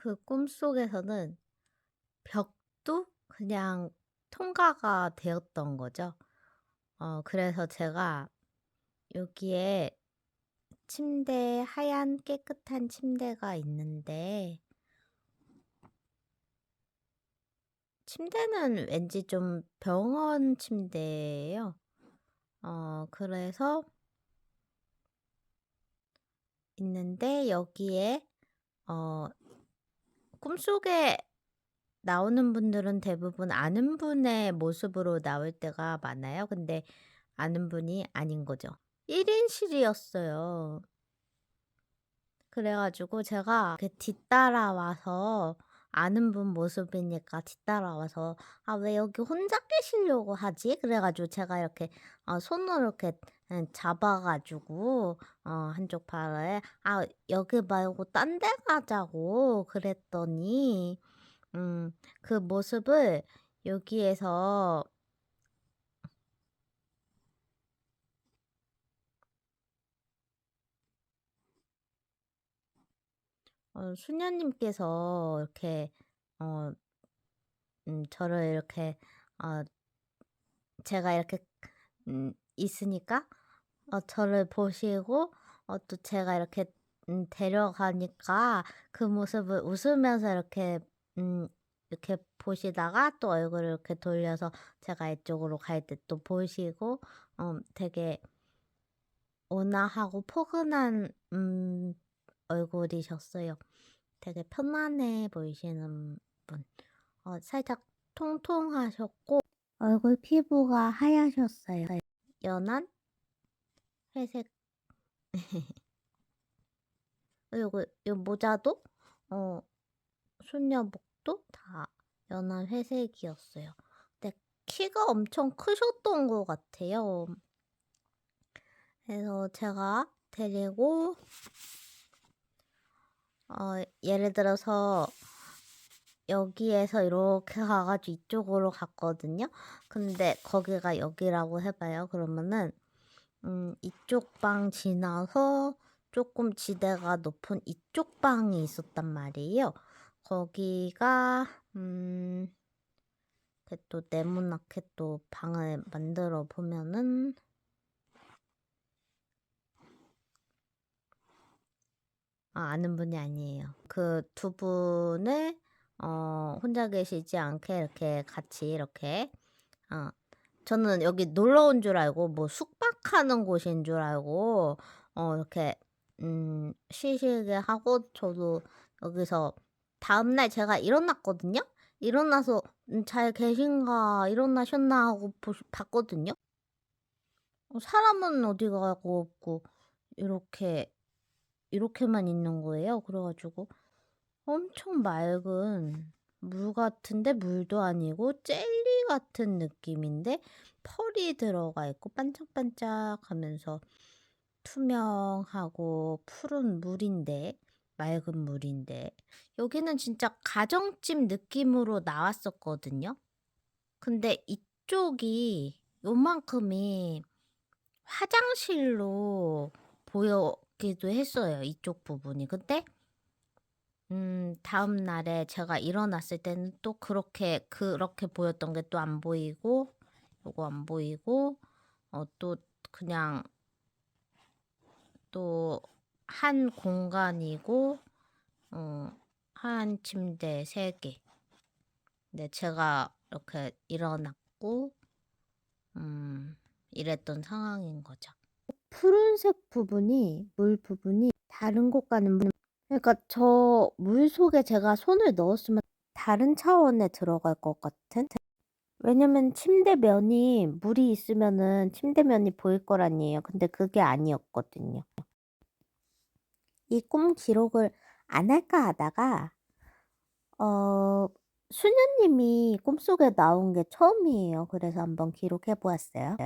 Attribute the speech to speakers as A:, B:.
A: 그 꿈속에서는 벽도 그냥 통과가 되었던 거죠. 어 그래서 제가 여기에 침대 하얀 깨끗한 침대가 있는데 침대는 왠지 좀 병원 침대예요. 어 그래서 있는데 여기에 어 꿈속에 나오는 분들은 대부분 아는 분의 모습으로 나올 때가 많아요. 근데 아는 분이 아닌 거죠. 1 인실이었어요. 그래 가지고 제가 그 뒤따라와서 아는 분 모습이니까 뒤따라와서 '아 왜 여기 혼자 계시려고 하지?' 그래 가지고 제가 이렇게 어 손으로 이렇게 예 잡아 가지고 어 한쪽 팔에 "아 여기 말고 딴 데 가자고." 그랬더니 음 그 모습을 여기에서 어 수녀님께서 이렇게 어 음 저를 이렇게 어 제가 이렇게 음 있으니까 어 저를 보시고 어 또 제가 이렇게 음 데려가니까 그 모습을 웃으면서 이렇게 음 이렇게 보시다가 또 얼굴을 이렇게 돌려서 제가 이쪽으로 갈 때 또 보시고 어 되게 온화하고 포근한 음 얼굴이셨어요. 되게 편안해 보이시는 분. 어 살짝 통통하셨고 얼굴 피부가 하얗셨어요. 연한 회색 그리고 요 모자도 어 수녀복도 다 연한 회색이었어요. 근데 키가 엄청 크셨던 것 같아요. 그래서 제가 데리고 어 예를 들어서 여기에서 이렇게 가 가지고 이쪽으로 갔거든요. 근데 거기가 여기라고 해 봐요. 그러면은 음 이쪽 방 지나서 쪼끔 지대가 높은 이쪽 방이 있었단 말이에요. 거기가 음 또 네모나게 또 방을 만들어 보면은 아 아는 분이 아니에요. 그 두 분을 어 혼자 계시지 않게 이렇게 같이 이렇게 어 저는 여기 놀러 온 줄 알고 뭐 숙박하는 곳인 줄 알고 어 이렇게 음 쉬시게 하고 저도 여기서 다음 날 제가 일어났거든요. 일어나서 음 '잘 계신가 일어나셨나.' 하고 보시 봤거든요. 어 사람은 어디 가고 없고 이렇게 이렇게만 있는 거예요. 그래 가지고 엄청 맑은 물 같은데 물도 아니고 젤리 같은 느낌인데 펄이 들어가 있고 반짝반짝하면서 투명하고 푸른 물인데 맑은 물인데 여기는 진짜 가정집 느낌으로 나왔었거든요. 근데 이쪽이 요만큼이 화장실로 보였 기도 했어요, 이쪽 부분이. 근데 음 다음 날에 제가 일어났을 때는 또 그렇게 그렇게 보였던 게 또 안 보이고 요거 안 보이고 어 또 그냥 또 한 공간이고 어 한 침대 3 개. 네 제가 이렇게 일어났고 음 이랬던 상황인 거죠. 푸른색 부분이 물 부분이 다른 곳과는 문 그러니까 저 물 속에 제가 손을 넣었으면 다른 차원에 들어갈 것 같은 왜냐면 침대 면이 물이 있으면은 침대 면이 보일 거 아니에요. 근데 그게 아니었거든요. 이 꿈 기록을 안 할까 하다가 어 수녀님이 꿈속에 나온 게 처음이에요. 그래서 한번 기록해 보았어요.